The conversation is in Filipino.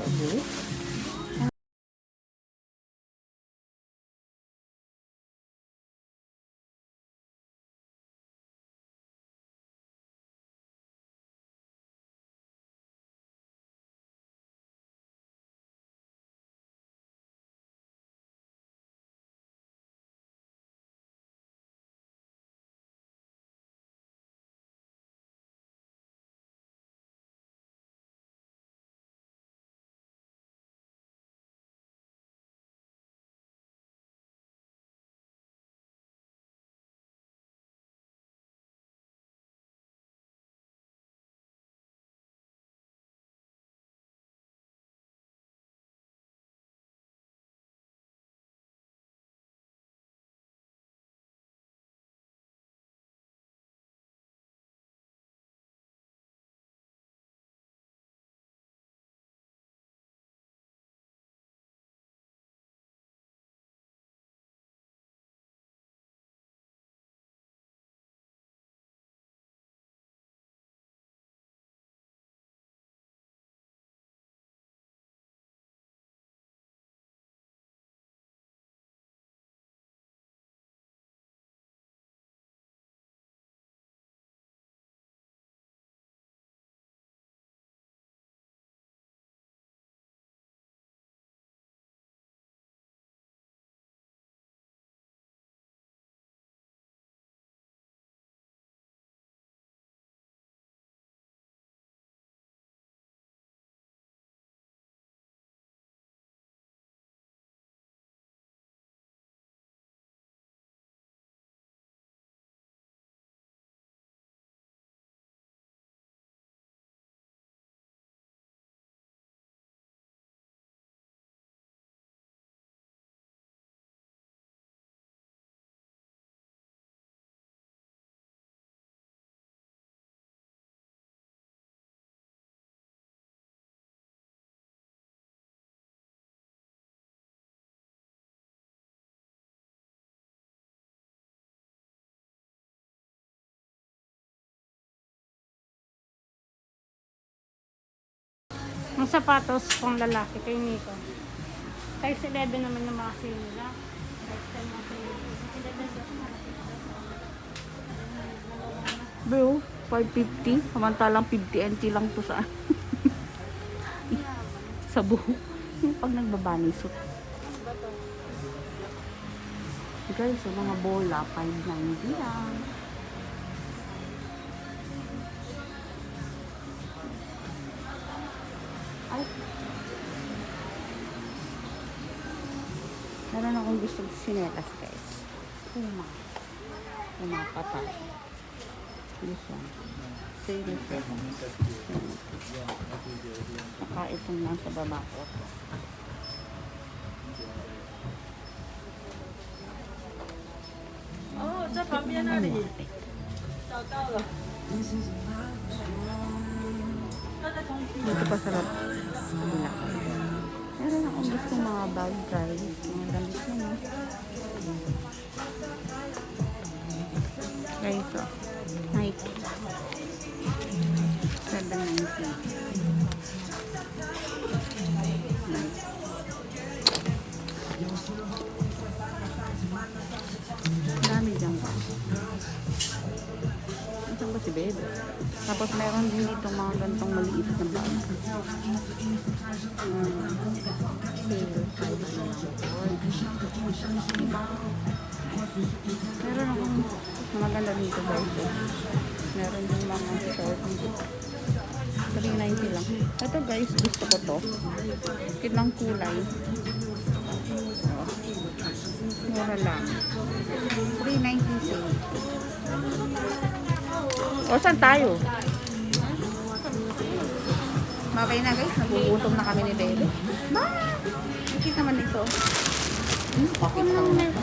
sa ulit. Ang sapatos pang lalaki kay Nico. Size 11 naman yung mga sale nila. Size 10 mga sale nila. 11 daw. Bro, 550. Samantalang 50 NT lang to sa sa buhok. Yung pag nagbabani suit. Guys, yung mga bola, 590 lang. Ay. Meron akong gusto sinelas, guys. Puma. Puma patay. This one. Sale ito. Nakaitong lang sa baba ko. Oh，在旁边那里 Ano? 找到了。 dito pa sarap. Bila. Meron akong gusto mga bag drive. Mga damit na no. Guys, oh. Nike. Ganda si Bebe? Tapos meron din dito mga gantong maliit na bag. Lang. Meron akong mga ganda dito guys. Meron din mga short dito. 390 lang. Ito guys, gusto ko to. Kitang kulay. Mura lang. 390 sale. O, saan tayo? Babay na guys, nagugutom na kami ni Bebe. Ba! Bakit naman ito? Hmm, naman ito?